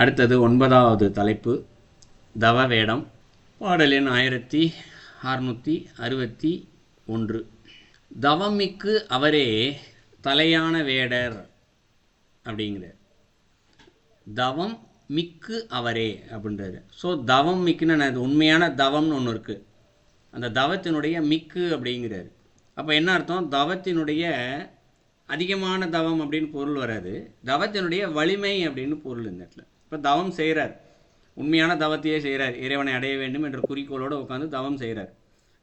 அடுத்தது ஒன்பதாவது தலைப்பு தவ வேடம் பாடலின் ஆயிரத்தி அறுநூற்றி அறுபத்தி ஒன்று. தவமிக்கு அவரே தலையான வேடர் அப்படிங்கிறார். தவம் மிக்கு அவரே அப்படின்றாரு. ஸோ தவம் மிக்குன்னு என்னது உண்மையான தவம்னு ஒன்று இருக்குது அந்த தவத்தினுடைய மிக்கு அப்படிங்கிறாரு. அப்போ என்ன அர்த்தம்? தவத்தினுடைய அதிகமான தவம் அப்படின்னு பொருள் வராது. தவத்தினுடைய வலிமை அப்படின்னு பொருள் இந்த இடத்துல. இப்போ தவம் செய்கிறார் உண்மையான தவத்தையே செய்கிறார் இறைவனை அடைய வேண்டும் என்ற குறிக்கோளோடு உட்காந்து தவம் செய்கிறார்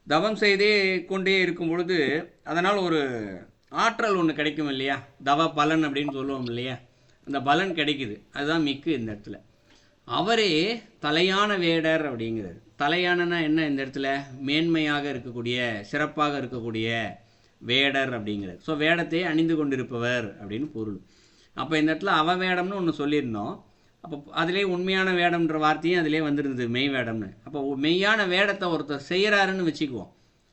தவம் செய்தே கொண்டே இருக்கும் பொழுது அதனால் ஒரு ஆற்றல் ஒன்று கிடைக்கும் இல்லையா? தவ பலன் அப்படின்னு சொல்லுவோம் இல்லையா? அந்த பலன் கிடைக்குது. அதுதான் மிக்கு இந்த இடத்துல. அவரே தலையான வேடர் அப்படிங்கிறது தலையானனா என்ன இந்த இடத்துல? மேன்மையாக இருக்கக்கூடிய சிறப்பாக இருக்கக்கூடிய வேடர் அப்படிங்கிறது ஸோ வேடத்தை அணிந்து கொண்டிருப்பவர் அப்படின்னு பொருள். அப்போ இந்த இடத்துல அவ வேடம்னு ஒன்று சொல்லியிருந்தோம். அப்போ அதிலே உண்மையான வேடம்ன்ற வார்த்தையும் அதிலே வந்துருந்தது மெய் வேடம்னு. அப்போ மெய்யான வேடத்தை ஒருத்தர் செய்கிறாருன்னு வச்சுக்குவோம்.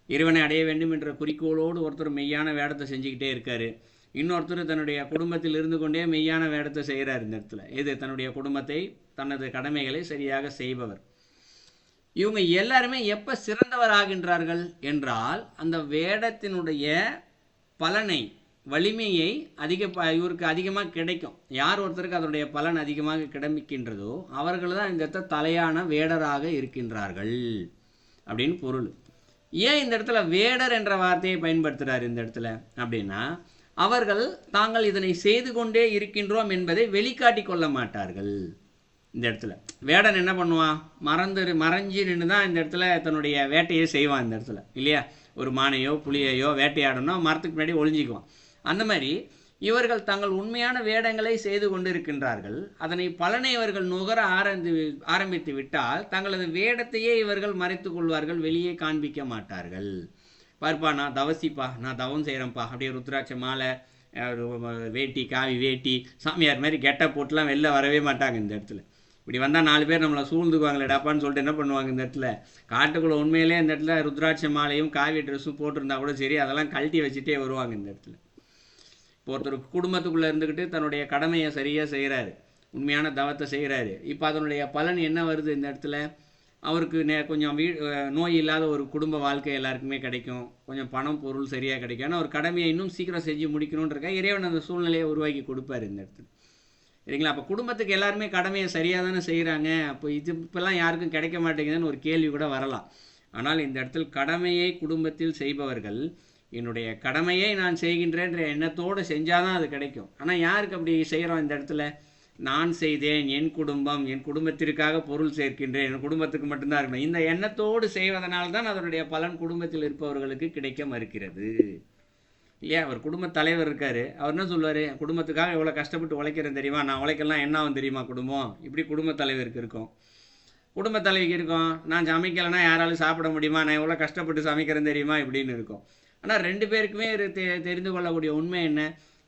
இறைவனை அடைய வேண்டும் என்ற குறிக்கோளோடு ஒருத்தர் மெய்யான வேடத்தை செஞ்சுக்கிட்டே இருக்காரு. இன்னொருத்தர் தன்னுடைய குடும்பத்தில் இருந்து கொண்டே மெய்யான வேடத்தை செய்கிறார் இந்த இடத்துல. இது தன்னுடைய குடும்பத்தை தனது கடமைகளை சரியாக செய்பவர். இவங்க எல்லாருமே எப்போ சிறந்தவர் ஆகின்றார்கள் என்றால் அந்த வேடத்தினுடைய பலனை வலிமையை அதிக ப இவருக்கு அதிகமாக கிடைக்கும். யார் ஒருத்தருக்கு அதனுடைய பலன் அதிகமாக கிடைக்கின்றதோ அவர்கள் தான் இந்த இடத்துல தலையான வேடராக இருக்கின்றார்கள் அப்படின்னு பொருள். ஏன் இந்த இடத்துல வேடர் என்ற வார்த்தையை பயன்படுத்துகிறார் இந்த இடத்துல? அப்படின்னா அவர்கள் தாங்கள் இதனை செய்து கொண்டே இருக்கின்றோம் என்பதை வெளிக்காட்டி கொள்ள மாட்டார்கள் இந்த இடத்துல. வேடன் என்ன பண்ணுவான்? மறந்து மறைஞ்சு நின்று தான் இந்த இடத்துல தன்னுடைய வேட்டையை செய்வான் இந்த இடத்துல. இல்லையா? ஒரு மானையோ புளியையோ வேட்டையாடணும் மரத்துக்கு முன்னாடி ஒளிஞ்சிக்குவான். அந்த மாதிரி இவர்கள் தங்கள் உண்மையான வேடங்களை செய்து கொண்டிருக்கின்றார்கள். அதனை பலனை இவர்கள் நுகர ஆரம்பி ஆரம்பித்து விட்டால் தங்களது வேடத்தையே இவர்கள் மறைத்து கொள்வார்கள் வெளியே காண்பிக்க மாட்டார்கள். பார்ப்பா நான் தவசிப்பா நான் தவம் செய்கிறேன்ப்பா அப்படியே ருத்ராட்ச மாலை வேட்டி காவி வேட்டி சாமியார் மாதிரி கெட்ட போட்டுலாம் வெளில வரவே மாட்டாங்க இந்த இடத்துல. இப்படி வந்தால் நாலு பேர் நம்மளை சூழ்ந்துக்குவாங்களேடாப்பான்னு சொல்லிட்டு என்ன பண்ணுவாங்க இந்த இடத்துல? காட்டுக்குள்ளே உண்மையிலே இந்த இடத்துல ருத்ராட்ச மாலையும் காவி ட்ரெஸ்ஸும் போட்டிருந்தா கூட சரி அதெல்லாம் கழட்டி வச்சுட்டே வருவாங்க இந்த இடத்துல. ஒருத்தர் குடும்பத்துக்குள்ளே இருந்துக்கிட்டு தன்னுடைய கடமையை சரியாக செய்கிறாரு உண்மையான தவத்தை செய்கிறாரு இப்போ அதனுடைய பலன் என்ன வருது இந்த இடத்துல? அவருக்கு நே கொஞ்சம் வீ நோய் இல்லாத ஒரு குடும்ப வாழ்க்கை எல்லாருக்குமே கிடைக்கும். கொஞ்சம் பணம் பொருள் சரியாக கிடைக்கும். ஆனால் ஒரு கடமையை இன்னும் சீக்கிரம் செஞ்சு முடிக்கணுன்றக்கா இறைவன் அந்த சூழ்நிலையை உருவாக்கி கொடுப்பாரு இந்த இடத்துல. சரிங்களா? அப்போ குடும்பத்துக்கு எல்லாருமே கடமையை சரியாக தானே செய்கிறாங்க அப்போ இது இப்போல்லாம் யாருக்கும் கிடைக்க மாட்டேங்குதுன்னு ஒரு கேள்வி கூட வரலாம். ஆனால் இந்த இடத்தில் கடமையை குடும்பத்தில் செய்பவர்கள் என்னுடைய கடமையை நான் செய்கின்றேன்ற எண்ணத்தோடு செஞ்சால் தான் அது கிடைக்கும். ஆனால் யாருக்கு அப்படி செய்கிறோம் இந்த இடத்துல? நான் செய்தேன் என் குடும்பம் என் குடும்பத்திற்காக பொருள் சேர்க்கின்றேன் என் குடும்பத்துக்கு மட்டும்தான் இருக்கணும். இந்த எண்ணத்தோடு செய்வதனால் தான் அதனுடைய பலன் குடும்பத்தில் இருப்பவர்களுக்கு கிடைக்க மறுக்கிறது. இல்லையா? அவர் குடும்ப தலைவர் இருக்கார். அவர் என்ன சொல்லுவார் குடும்பத்துக்காக எவ்வளோ கஷ்டப்பட்டு உழைக்கிறேன் தெரியுமா? நான் உழைக்கலாம் என்ன ஆகும் தெரியுமா குடும்பம்? இப்படி குடும்ப தலைவருக்கு இருக்கும். குடும்ப தலைவிக்கு இருக்கும் நான் சமைக்கலைன்னா யாராலும் சாப்பிட முடியுமா? நான் எவ்வளோ கஷ்டப்பட்டு சமைக்கிறேன் தெரியுமா? இப்படின்னு இருக்கும். ஆனால் ரெண்டு பேருக்குமே தெ தெரிந்து கொள்ளக்கூடிய உண்மை என்ன?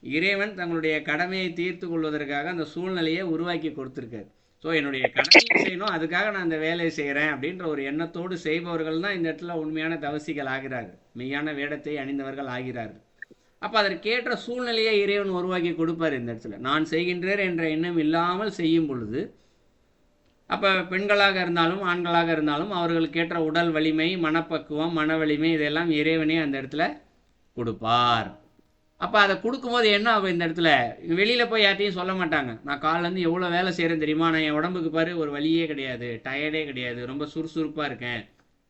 இறைவன் தங்களுடைய கடமையை தீர்த்து கொள்வதற்காக அந்த சூழ்நிலையை உருவாக்கி கொடுத்துருக்காரு. ஸோ என்னுடைய கடமையை செய்யணும்? அதுக்காக நான் அந்த வேலையை செய்கிறேன் அப்படின்ற ஒரு எண்ணத்தோடு செய்பவர்கள் தான் இந்த இடத்துல உண்மையான தவசிகள் ஆகிறார்கள். மெய்யான வேடத்தை அணிந்தவர்கள் ஆகிறார்கள். அப்போ அதற்கேற்ற சூழ்நிலையை இறைவன் உருவாக்கி கொடுப்பார் இந்த இடத்துல. நான் செய்கின்றேன் என்ற எண்ணம் இல்லாமல் செய்யும் பொழுது அப்போ பெண்களாக இருந்தாலும் ஆண்களாக இருந்தாலும் அவர்களுக்கேற்ற உடல் வலிமை மனப்பக்குவம் மன வலிமை இதெல்லாம் இறைவனே அந்த இடத்துல கொடுப்பார். அப்போ அதை கொடுக்கும்போது என்ன ஆகும் இந்த இடத்துல? வெளியில் போய் யார்ட்டையும் சொல்ல மாட்டாங்க. நான் காலிலேருந்து எவ்வளோ வேலை செய்கிறேன் தெரியுமா? நான் என் உடம்புக்கு பாரு ஒரு வலியே கிடையாது டயர்டே கிடையாது ரொம்ப சுறுசுறுப்பாக இருக்கேன்.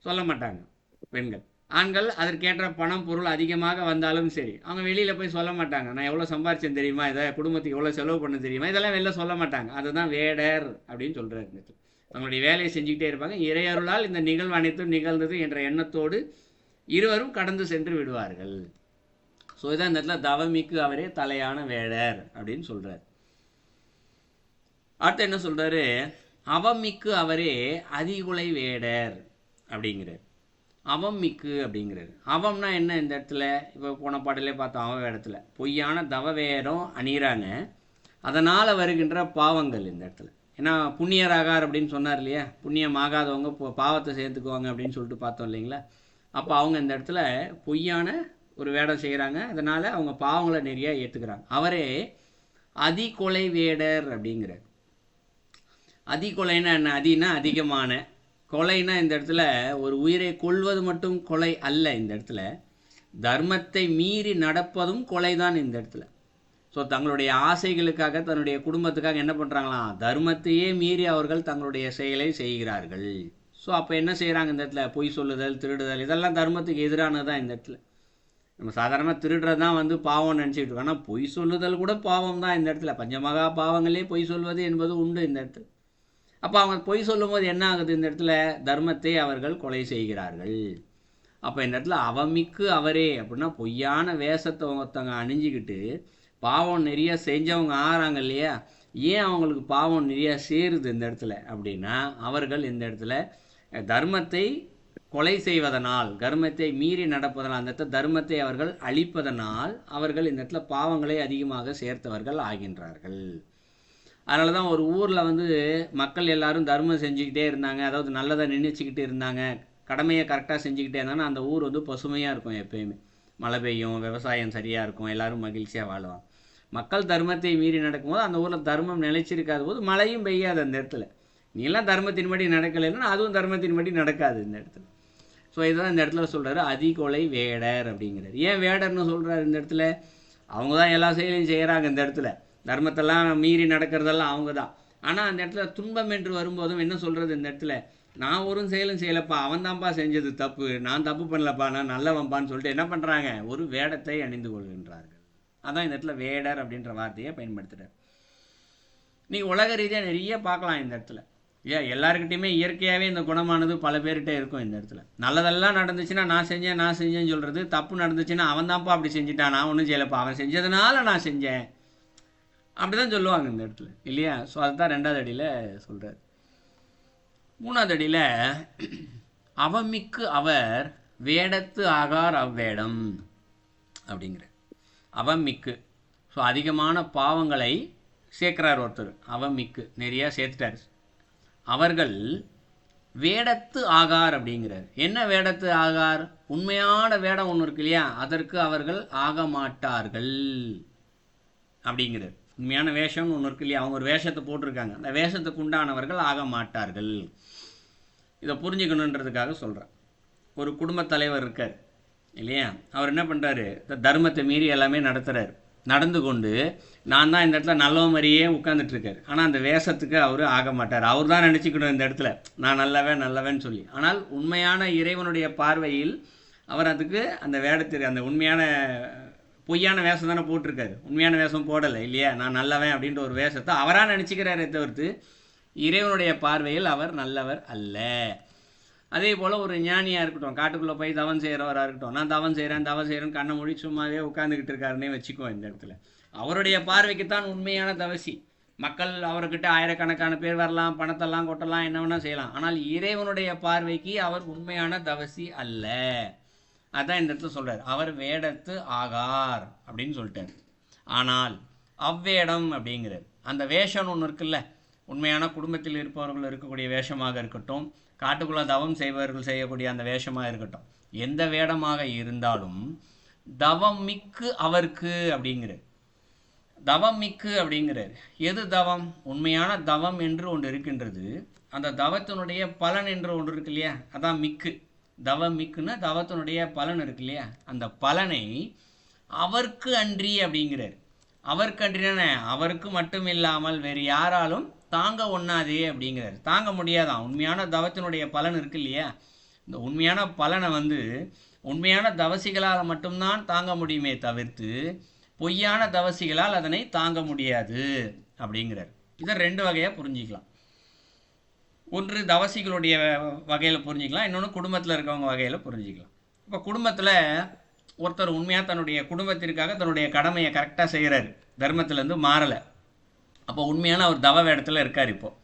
சொல்ல மாட்டாங்க பெண்கள். ஆண்கள் அதற்கேற்ற பணம் பொருள் அதிகமாக வந்தாலும் சரி அவங்க வெளியில் போய் சொல்ல மாட்டாங்க. நான் எவ்வளோ சம்பாரிச்சேன் தெரியுமா? இதை குடும்பத்துக்கு எவ்வளோ செலவு பண்ண தெரியுமா? இதெல்லாம் வெளில சொல்ல மாட்டாங்க. அதுதான் வேடர் அப்படின்னு சொல்கிறாரு இந்த அவங்களுடைய வேலையை செஞ்சுக்கிட்டே இருப்பாங்க. இறையருளால் இந்த நிகழ்வு அனைத்தும் நிகழ்ந்தது என்ற எண்ணத்தோடு இருவரும் கடந்து சென்று விடுவார்கள். ஸோ இதான் இந்த இடத்துல தவமிக்கு அவரே தலையான வேடர் அப்படின்னு சொல்கிறார் அடுத்து என்ன சொல்கிறாரு அவமிக்கு அவரே அதிகுலை வேடர் அப்படிங்கிறார். அவம் மிக்கு அப்படிங்கிறது அவம்னா என்ன இந்த இடத்துல? இப்போ போன பாடலே பார்த்தோம் அவ இடத்துல. பொய்யான தவ வேடம் அணிகிறாங்க அதனால் வருகின்ற பாவங்கள் இந்த இடத்துல. ஏன்னா புண்ணியராகார் அப்படின்னு சொன்னார் இல்லையா? புண்ணியம் ஆகாதவங்க பாவத்தை சேர்த்துக்குவாங்க அப்படின்னு சொல்லிட்டு பார்த்தோம் இல்லைங்களா? அப்போ அவங்க இந்த இடத்துல பொய்யான ஒரு வேடம் செய்கிறாங்க அதனால் அவங்க பாவங்களை நிறைய ஏற்றுக்கிறாங்க அவரே அதிகொலை வேடர் அப்படிங்கிறார். அதி கொலைன்னா என்ன? அதினா அதிகமான கொலைனா இந்த இடத்துல ஒரு உயிரை கொள்வது மட்டும் கொலை அல்ல இந்த இடத்துல. தர்மத்தை மீறி நடப்பதும் கொலை தான் இந்த இடத்துல. ஸோ தங்களுடைய ஆசைகளுக்காக தன்னுடைய குடும்பத்துக்காக என்ன பண்ணுறாங்களாம் தர்மத்தையே மீறி அவர்கள் தங்களுடைய செயலை செய்கிறார்கள். ஸோ அப்போ என்ன செய்கிறாங்க இந்த இடத்துல? பொய் சொல்லுதல் திருடுதல் இதெல்லாம் தர்மத்துக்கு எதிரானது தான் இந்த இடத்துல. நம்ம சாதாரணமாக திருடுறது தான் வந்து பாவம்னு நினச்சிக்கிட்டு இருக்கோம். ஆனால் பொய் சொல்லுதல் கூட பாவம் தான் இந்த இடத்துல. பஞ்சமகா பாவங்களே பொய் சொல்வது என்பது உண்டு இந்த இடத்துல. அப்போ அவங்க பொய் சொல்லும்போது என்ன ஆகுது? இந்த இடத்துல தர்மத்தை அவர்கள் கொலை செய்கிறார்கள். அப்போ இந்த இடத்துல அவமிக்கு அவரே அப்படின்னா பொய்யான வேஷத்தை ஒருத்தவங்க அணிஞ்சிக்கிட்டு பாவம் நிறைய செஞ்சவங்க ஆகிறாங்க இல்லையா? ஏன் அவங்களுக்கு பாவம் நிறைய சேருது இந்த இடத்துல அப்படின்னா அவர்கள் இந்த இடத்துல தர்மத்தை கொலை செய்வதனால் தர்மத்தை மீறி நடப்பதனால் அந்த இடத்துல தர்மத்தை அவர்கள் அழிப்பதனால் அவர்கள் இந்த இடத்துல பாவங்களை அதிகமாக சேர்த்தவர்கள் ஆகின்றார்கள். அதனால தான் ஒரு ஊரில் வந்து மக்கள் எல்லாரும் தர்மம் செஞ்சுக்கிட்டே இருந்தாங்க. அதாவது நல்லதை நினைச்சிக்கிட்டு இருந்தாங்க. கடமையை கரெக்டாக செஞ்சுக்கிட்டே இருந்தாங்கன்னா அந்த ஊர் வந்து பசுமையாக இருக்கும் எப்பயுமே. மழை பெய்யும் விவசாயம் சரியாக இருக்கும் எல்லாரும் மகிழ்ச்சியாக வாழுவாங்க. மக்கள் தர்மத்தை மீறி நடக்கும்போது அந்த ஊரில் தர்மம் நிலைச்சிருக்காத போது மழையும் பெய்யாது அந்த இடத்துல. நீலாம் தர்மத்தின்படி நடக்கலைன்னா அதுவும் தர்மத்தின்படி நடக்காது இந்த இடத்துல. ஸோ இதுதான் இந்த இடத்துல சொல்கிறாரு அதிகொலை வேடர் அப்படிங்கிறார். ஏன் வேடர்னு சொல்கிறாரு இந்த இடத்துல? அவங்க தான் எல்லா செயலையும் செய்கிறாங்க இந்த இடத்துல. தர்மத்தெல்லாம் மீறி நடக்கிறதெல்லாம் அவங்க தான் ஆனால் அந்த இடத்துல துன்பம் என்று வரும்போதும் என்ன சொல்கிறது இந்த இடத்துல? நான் ஒரு செயலும் செய்யலப்பா அவன் தான்ப்பா செஞ்சது தப்பு. நான் தப்பு பண்ணலப்பா நான் நல்லவன்பான்னு சொல்லிட்டு என்ன பண்ணுறாங்க ஒரு வேடத்தை அணிந்து கொள்கின்றார்கள். அதான் இந்த இடத்துல வேடர் அப்படின்ற வார்த்தையை பயன்படுத்துகிறார் நீ உலக ரீதியாக நிறைய பார்க்கலாம் இந்த இடத்துல. ஏன் எல்லாருக்கிட்டையுமே இயற்கையாகவே இந்த குணமானது பல பேர்கிட்ட இருக்கும் இந்த இடத்துல. நல்லதெல்லாம் நடந்துச்சுன்னா நான் செஞ்சேன் நான் செஞ்சேன்னு சொல்கிறது தப்பு நடந்துச்சுன்னா அவன் தான்ப்பா அப்படி செஞ்சுட்டான் நான் ஒன்றும் செய்யலப்பா. அவன் செஞ்சதுனால நான் செஞ்சேன். அப்படி தான் சொல்லுவாங்க இந்த இடத்துல. இல்லையா? ஸோ அதுதான் ரெண்டாவது அடியில் சொல்கிறார் மூணாவது அடியில் அவமிக்கு அவர் வேடத்து ஆகார் அவ்வேடம் அப்படிங்கிற அவமிக்கு. ஸோ அதிகமான பாவங்களை சேர்க்கிறார் ஒருத்தர். அவமிக்கு. நிறையா சேர்த்துட்டார். அவர்கள் வேடத்து ஆகார் அப்படிங்கிறார். என்ன வேடத்து ஆகார்? உண்மையான வேடம் ஒன்று இருக்கு இல்லையா? அதற்கு அவர்கள் ஆக மாட்டார்கள் அப்படிங்கிறார். உண்மையான வேஷம்னு ஒன்று இருக்கு இல்லையா? அவங்க ஒரு வேஷத்தை போட்டிருக்காங்க. அந்த வேஷத்துக்கு உண்டானவர்கள் ஆக மாட்டார்கள். இதை புரிஞ்சுக்கணுன்றதுக்காக சொல்கிறேன் ஒரு குடும்பத் தலைவர் இருக்கார் இல்லையா? அவர் என்ன பண்ணுறாரு இந்த தர்மத்தை மீறி எல்லாமே நடத்துகிறார் நடந்து கொண்டு நான் தான் இந்த இடத்துல நல்ல மாதிரியே உட்காந்துட்ருக்கார் ஆனால் அந்த வேஷத்துக்கு அவர் ஆக மாட்டார். அவர் தான் நினச்சிக்கணும் இந்த இடத்துல. நான் நல்லவன் நல்லவன் சொல்லி. ஆனால் உண்மையான இறைவனுடைய பார்வையில் அவர் அதுக்கு அந்த வேடத்திற்கு அந்த உண்மையான பொய்யான வேஷம் தானே போட்டிருக்காரு. உண்மையான வேஷம் போடலை இல்லையா? நான் நல்லவன் அப்படின்ற ஒரு வேஷத்தை அவராக நினச்சிக்கிறாரே தவிர்த்து இறைவனுடைய பார்வையில் அவர் நல்லவர் அல்ல. அதே போல் ஒரு ஞானியாக இருக்கட்டும் காட்டுக்குள்ளே போய் தவம் செய்கிறவராக இருக்கட்டும் நான் தவம் செய்கிறேன் தவம் செய்கிறேன்னு கண்ணை மொழி சும்மாவே உட்காந்துக்கிட்டு இருக்காருன்னே வச்சுக்கோ இந்த இடத்துல. அவருடைய பார்வைக்கு தான் உண்மையான தவசி. மக்கள் அவர்கிட்ட ஆயிரக்கணக்கான பேர் வரலாம் பணத்தெல்லாம் கொட்டலாம் என்ன வேணால் செய்யலாம். ஆனால் இறைவனுடைய பார்வைக்கு அவர் உண்மையான தவசி அல்ல. அதான் இந்த இடத்துல சொல்கிறார் அவர் வேடத்து ஆகார் அப்படின்னு சொல்லிட்டார். ஆனால் அவ்வேடம் அப்படிங்கிறார். அந்த வேஷம்னு ஒன்று இருக்குல்ல உண்மையான குடும்பத்தில் இருப்பவர்கள் இருக்கக்கூடிய வேஷமாக இருக்கட்டும் காட்டுக்குள்ளே தவம் செய்பவர்கள் செய்யக்கூடிய அந்த வேஷமாக இருக்கட்டும் எந்த வேடமாக இருந்தாலும் தவம் மிக்கு அவருக்கு அப்படிங்கிறார். தவம் மிக்கு அப்படிங்கிறார். எது தவம்? உண்மையான தவம் என்று ஒன்று இருக்கின்றது. அந்த தவத்தினுடைய பலன் என்று ஒன்று இருக்கு இல்லையா? அதான் மிக்கு. தவம் மிக்குன்னா தவத்தினுடைய பலன் இருக்கு இல்லையா? அந்த பலனை அவருக்கு அன்றி அப்படிங்கிறார். அவருக்கு அன்றின அவருக்கு மட்டும் இல்லாமல் வேறு யாராலும் தாங்க ஒண்ணாதே அப்படிங்கிறார். தாங்க முடியாதான் உண்மையான தவத்தினுடைய பலன் இருக்கு இல்லையா? இந்த உண்மையான பலனை வந்து உண்மையான தவசிகளால் மட்டும்தான் தாங்க முடியுமே தவிர்த்து பொய்யான தவசிகளால் அதனை தாங்க முடியாது அப்படிங்கிறார். இதை ரெண்டு வகையாக புரிஞ்சிக்கலாம். ஒன்று தவசிகளுடைய வகையில் புரிஞ்சிக்கலாம் இன்னொன்று குடும்பத்தில் இருக்கவங்க வகையில் புரிஞ்சிக்கலாம். இப்போ குடும்பத்தில் ஒருத்தர் உண்மையாக தன்னுடைய குடும்பத்திற்காக தன்னுடைய கடமையை கரெக்டாக செய்கிறாரு தர்மத்திலேருந்து மாறலை. அப்போ உண்மையான அவர் தவ வேடத்தில் இருக்கார் இப்போது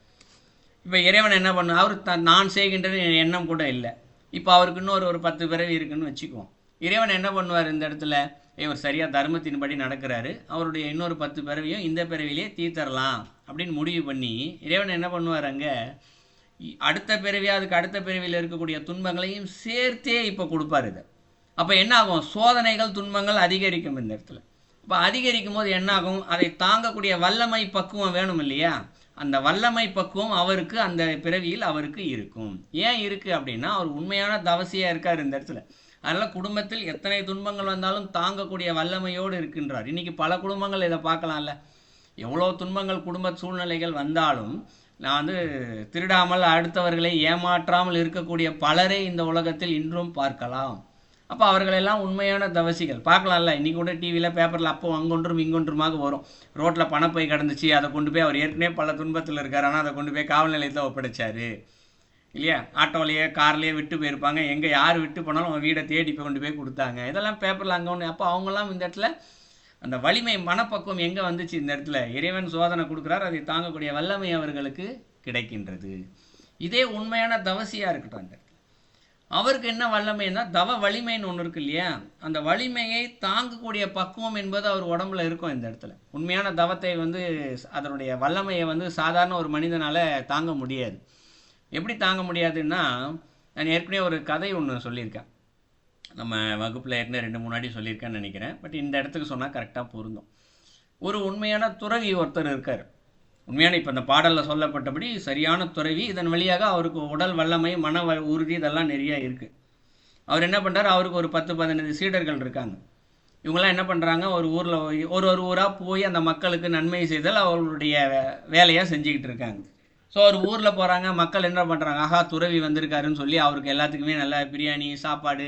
இப்போ இறைவன் என்ன பண்ண அவர் த நான் செய்கின்றது எண்ணம் கூட இல்லை. இப்போ அவருக்கு இன்னொரு ஒரு பத்து பிறவி இருக்குன்னு வச்சுக்குவோம். இறைவன் என்ன பண்ணுவார் இந்த இடத்துல? இவர் சரியாக தர்மத்தின்படி நடக்கிறாரு. அவருடைய இன்னொரு பத்து பிறவியும் இந்த பிறவிலே தீர்த்தரலாம் அப்படின்னு முடிவு பண்ணி இறைவன் என்ன பண்ணுவார் அங்கே? அடுத்த பிறவி அதுக்கு அடுத்த பிறவியில் இருக்கக்கூடிய துன்பங்களையும் சேர்த்தே இப்போ கொடுப்பார் இதை. அப்போ என்ன ஆகும் சோதனைகள் துன்பங்கள் அதிகரிக்கும் இந்த இடத்துல. இப்போ அதிகரிக்கும் போது என்னாகும்? அதை தாங்கக்கூடிய வல்லமை பக்குவம் வேணும் இல்லையா? அந்த வல்லமை பக்குவம் அவருக்கு அந்த பிறவியில் அவருக்கு இருக்கும். ஏன் இருக்குது அப்படின்னா அவர் உண்மையான தவசியாக இருக்கார் இந்த இடத்துல. அதனால் குடும்பத்தில் எத்தனை துன்பங்கள் வந்தாலும் தாங்கக்கூடிய வல்லமையோடு இருக்கின்றார். இன்றைக்கி பல குடும்பங்கள் இதை பார்க்கலாம்ல. எவ்வளோ துன்பங்கள் குடும்ப சூழ்நிலைகள் வந்தாலும் நான் வந்து திருடாமல் அடுத்தவர்களை ஏமாற்றாமல் இருக்கக்கூடிய பலரை இந்த உலகத்தில் இன்றும் பார்க்கலாம். அப்போ அவர்களெல்லாம் உண்மையான தவசிகள். பார்க்கலாம்ல. இன்றைக்கி கூட டிவியில் பேப்பரில் அப்போ அங்கொன்றும் இங்கொன்றுமாக வரும். ரோட்டில் பணப்பை கடந்துச்சு. அதை கொண்டு போய் அவர் ஏற்கனவே பல துன்பத்தில் இருக்கார். ஆனால் அதை கொண்டு போய் காவல் நிலையத்தில் ஒப்படைச்சார். இல்லையா? ஆட்டோலையே கார்லேயே விட்டு போயிருப்பாங்க. எங்கே யார் விட்டு போனாலும் அவங்க வீடை தேடி போய் கொண்டு போய் கொடுத்தாங்க. இதெல்லாம் பேப்பரில் அங்கே ஒன்று அப்போ அவங்கெல்லாம் இந்த இடத்துல அந்த வலிமை மனப்பக்குவம் எங்கே வந்துச்சு இந்த இடத்துல? இறைவன் சோதனை கொடுக்குறார் அதை தாங்கக்கூடிய வல்லமை அவர்களுக்கு கிடைக்கின்றது. இதே உண்மையான தவசியாக இருக்கட்டும் அந்த இடத்துல. அவருக்கு என்ன வல்லமைன்னா தவ வலிமைன்னு ஒன்று இருக்கு இல்லையா? அந்த வலிமையை தாங்கக்கூடிய பக்குவம் என்பது அவர் உடம்புல இருக்கும் இந்த இடத்துல. உண்மையான தவத்தை வந்து அதனுடைய வல்லமையை வந்து சாதாரண ஒரு மனிதனால் தாங்க முடியாது. எப்படி தாங்க முடியாதுன்னா நான் ஏற்கனவே ஒரு கதை ஒன்று சொல்லியிருக்கேன். நம்ம வகுப்பில் ஏற்கனவே ரெண்டு முன்னாடி சொல்லியிருக்கேன்னு நினைக்கிறேன். பட் இந்த இடத்துக்கு சொன்னால் கரெக்டாக பொருந்தும். ஒரு உண்மையான துறவி ஒருத்தர் இருக்கார். உண்மையான இப்போ இந்த பாடலில் சொல்லப்பட்டபடி சரியான துறவி இதன் வழியாக அவருக்கு உடல் வல்லமை மன உறுதி இதெல்லாம் நிறையா இருக்குது அவர் என்ன பண்ணுறாரு அவருக்கு ஒரு பத்து பதினஞ்சு சீடர்கள் இருக்காங்க. இவங்கெல்லாம் என்ன பண்ணுறாங்க ஒரு ஊரில் ஒரு ஒரு ஊராக போய் அந்த மக்களுக்கு நன்மை செய்தல் அவர்களுடைய வேலையாக செஞ்சுக்கிட்டு இருக்காங்க. ஸோ ஒரு ஊரில் போகிறாங்க மக்கள் என்ன பண்ணுறாங்க ஆஹா துறவி வந்திருக்காருன்னு சொல்லி அவருக்கு எல்லாத்துக்குமே நல்ல பிரியாணி சாப்பாடு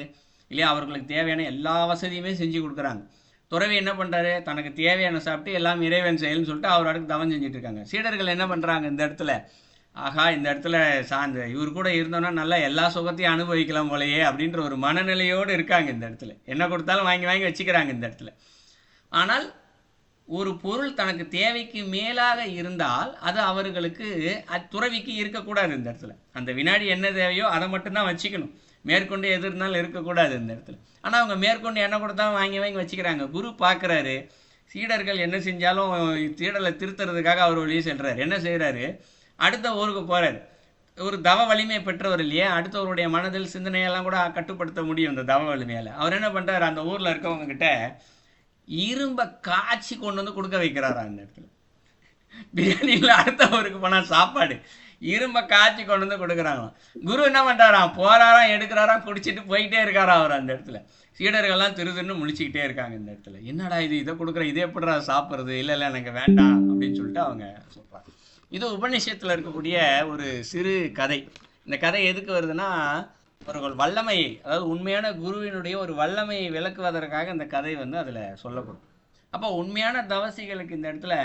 இல்லையா? அவர்களுக்கு தேவையான எல்லா வசதியுமே செஞ்சு கொடுக்குறாங்க. துறவி என்ன பண்ணுறாரு தனக்கு தேவையான சாப்பிட்டு எல்லாம் இறைவன் செயல்னு சொல்லிட்டு அவர் அடுத்து தவம் செஞ்சுட்டு இருக்காங்க. சீடர்கள் என்ன பண்ணுறாங்க இந்த இடத்துல? ஆஹா இந்த இடத்துல சார்ந்த இவர் கூட இருந்தோன்னா நல்லா எல்லா சுகத்தையும் அனுபவிக்கலாம் போலையே அப்படின்ற ஒரு மனநிலையோடு இருக்காங்க இந்த இடத்துல. என்ன கொடுத்தாலும் வாங்கி வாங்கி வச்சுக்கிறாங்க இந்த இடத்துல. ஆனால் ஒரு பொருள் தனக்கு தேவைக்கு மேலாக இருந்தால் அது அவர்களுக்கு துறவிக்கு இருக்கக்கூடாது இந்த இடத்துல. அந்த வினாடி என்ன தேவையோ அதை மட்டும்தான் வச்சுக்கணும். மேற்கொண்டு எது இருந்தாலும் இருக்கக்கூடாது இந்த இடத்துல. ஆனால் அவங்க மேற்கொண்டு என்ன கொடுத்தாலும் வாங்கி வாங்கி வச்சுக்கிறாங்க. குரு பார்க்குறாரு சீடர்கள் என்ன செஞ்சாலும் சீடலை திருத்துறதுக்காக அவர் வழியே செல்கிறார் என்ன செய்கிறாரு அடுத்த ஊருக்கு போகிறார் ஒரு தவ வலிமை பெற்றவர் இல்லையே? அடுத்தவருடைய மனதில் சிந்தனையெல்லாம் கூட கட்டுப்படுத்த முடியும் இந்த தவ வலிமையால். அவர் என்ன பண்ணுறாரு அந்த ஊரில் இருக்கவங்க கிட்ட இரும்பை காய்ச்சி கொண்டு வந்து கொடுக்க வைக்கிறாரா அந்த இடத்துல. பிரியாணியில் அடுத்தவருக்கு போனால் சாப்பாடு. இரும்பை காய்ச்சி கொண்டு வந்து கொடுக்குறாங்களாம். குரு என்ன பண்ணுறாராம் போறாராம் எடுக்கிறாராம் குடிச்சிட்டு போயிட்டே இருக்காரா அவர் அந்த இடத்துல. சீடர்கள்லாம் திரு திருன்னு முழிச்சிக்கிட்டே இருக்காங்க இந்த இடத்துல. என்னடா இது இதை கொடுக்குற இதே எப்படிடா சாப்பிட்றது? இல்லை இல்லை எனக்கு வேண்டாம் அப்படின்னு சொல்லிட்டு அவங்க சொல்கிறாங்க இது உபநிஷத்தில் இருக்கக்கூடிய ஒரு சிறு கதை. இந்த கதை எதுக்கு வருதுன்னா அவர்கள் வல்லமை அதாவது உண்மையான குருவினுடைய ஒரு வல்லமையை விளக்குவதற்காக இந்த கதை வந்து அதில் சொல்லப்படும். அப்போ உண்மையான தவசிகளுக்கு இந்த இடத்துல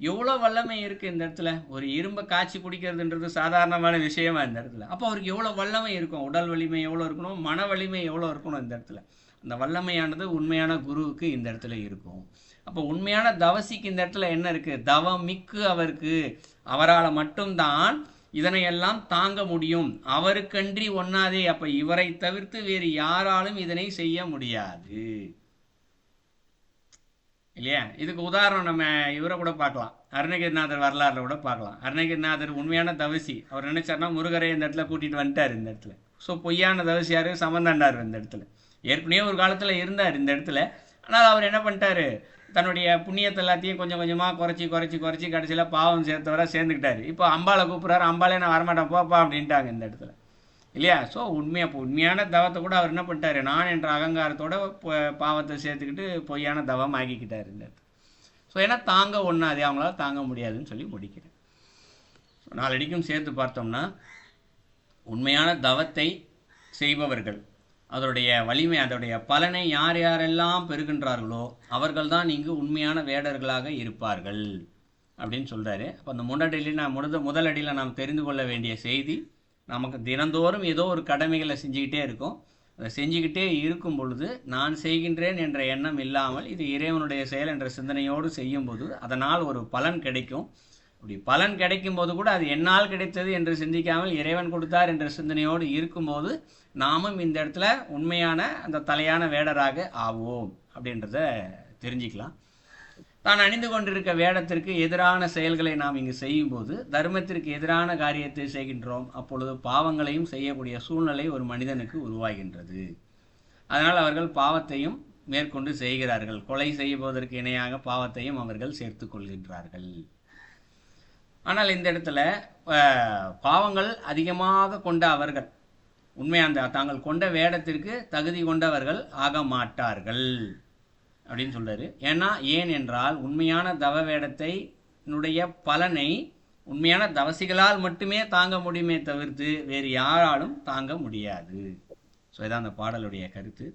எவ்வளோ வல்லமை இருக்குது இந்த இடத்துல? ஒரு இரும்பை காய்ச்சி குடிக்கிறதுன்றது சாதாரணமான விஷயமா இந்த இடத்துல. அப்போ அவருக்கு எவ்வளோ வல்லமை இருக்கும்? உடல் வலிமை எவ்வளோ இருக்கணும்? மன வலிமை எவ்வளோ இருக்கணும் இந்த இடத்துல? அந்த வல்லமையானது உண்மையான குருவுக்கு இந்த இடத்துல இருக்கும். அப்போ உண்மையான தவசிக்கு இந்த இடத்துல என்ன இருக்குது தவம் மிக்கு அவருக்கு. அவரால் மட்டும்தான் இதனையெல்லாம் தாங்க முடியும். அவருக்கன்றி ஒன்னாதே அப்போ இவரை தவிர்த்து வேறு யாராலும் இதனை செய்ய முடியாது. இல்லையா? இதுக்கு உதாரணம் நம்ம இவரை கூட பார்க்கலாம். அருணகிரிநாதர் வரலாறுல கூட பார்க்கலாம். அருணகிரிநாதர் உண்மையான தவசி. அவர் நினைச்சார்னா முருகரை இந்த இடத்துல கூட்டிட்டு வந்துட்டார் இந்த இடத்துல. ஸோ பொய்யான தவசி யாரு? சமந்தாண்டார் இந்த இடத்துல. ஏற்கனவே ஒரு காலத்தில் இருந்தார் இந்த இடத்துல. ஆனால் அவர் என்ன பண்ணிட்டாரு? தன்னுடைய புண்ணியத்தை எல்லாத்தையும் கொஞ்சம் கொஞ்சமாக குறைச்சி குறைச்சி குறைச்சி கடைசியில் பாவம் சேர்த்தவரை சேர்ந்துக்கிட்டாரு. இப்போ அம்பாலை கூப்பிட்றாரு. அம்பாலே நான் வரமாட்டேன். போப்பா அப்படின்ட்டாங்க இந்த இடத்துல. இல்லையா? ஸோ உண்மையாக உண்மையான தவத்தை கூட அவர் என்ன பண்ணிட்டாரு? நான் என்ற அகங்காரத்தோட பாவத்தை சேர்த்துக்கிட்டு பொய்யான தவம் ஆக்கிக்கிட்டார் இந்த ஸோ ஏன்னா தாங்க ஒன்றாது அவங்களால தாங்க முடியாதுன்னு சொல்லி முடிக்கிறேன் நாலடிக்கும் சேர்த்து பார்த்தோம்னா உண்மையான தவத்தை செய்பவர்கள் அதனுடைய வலிமை அதனுடைய பலனை யார் யாரெல்லாம் பெறுகின்றார்களோ அவர்கள்தான் இங்கு உண்மையான வேடர்களாக இருப்பார்கள். அப்படின்னு சொல்கிறாரு அப்போ அந்த முன்னடியில் நான் முடிந்த முதலடியில் நாம் தெரிந்து கொள்ள வேண்டிய செய்தி நமக்கு தினந்தோறும் ஏதோ ஒரு கடமைகளை செஞ்சுக்கிட்டே இருக்கும். அதை செஞ்சுக்கிட்டே இருக்கும் பொழுது நான் செய்கின்றேன் என்ற எண்ணம் இல்லாமல் இது இறைவனுடைய செயல் என்ற சிந்தனையோடு செய்யும்போது அதனால் ஒரு பலன் கிடைக்கும். அப்படி பலன் கிடைக்கும் போது கூட அது என்னால் கிடைத்தது என்று சிந்திக்காமல் இறைவன் கொடுத்தார் என்ற சிந்தனையோடு இருக்கும்போது நாமும் இந்த இடத்துல உண்மையான அந்த தலையான வேடராக ஆவோம் அப்படின்றத தெரிஞ்சுக்கலாம். தான் அணிந்து கொண்டிருக்க வேடத்திற்கு எதிரான செயல்களை நாம் இங்கு செய்யும்போது தர்மத்திற்கு எதிரான காரியத்தை செய்கின்றோம் அப்பொழுது பாவங்களையும் செய்யக்கூடிய சூழ்நிலை ஒரு மனிதனுக்கு உருவாகின்றது. அதனால் அவர்கள் பாவத்தையும் மேற்கொண்டு செய்கிறார்கள். கொலை செய்வதற்கு இணையாக பாவத்தையும் அவர்கள் சேர்த்து கொள்கின்றார்கள். ஆனால் இந்த இடத்துல பாவங்கள் அதிகமாக கொண்ட அவர்கள் உண்மை அந்த தாங்கள் கொண்ட வேடத்திற்கு தகுதி கொண்டவர்கள் ஆக மாட்டார்கள். அப்படின்னு சொல்கிறாரு ஏன்னா ஏன் என்றால் உண்மையான தவ வேடத்தை னுடைய பலனை உண்மையான தவசிகளால் மட்டுமே தாங்க முடியுமே தவிர்த்து வேறு யாராலும் தாங்க முடியாது. ஸோ இதான் அந்த பாடலுடைய கருத்து.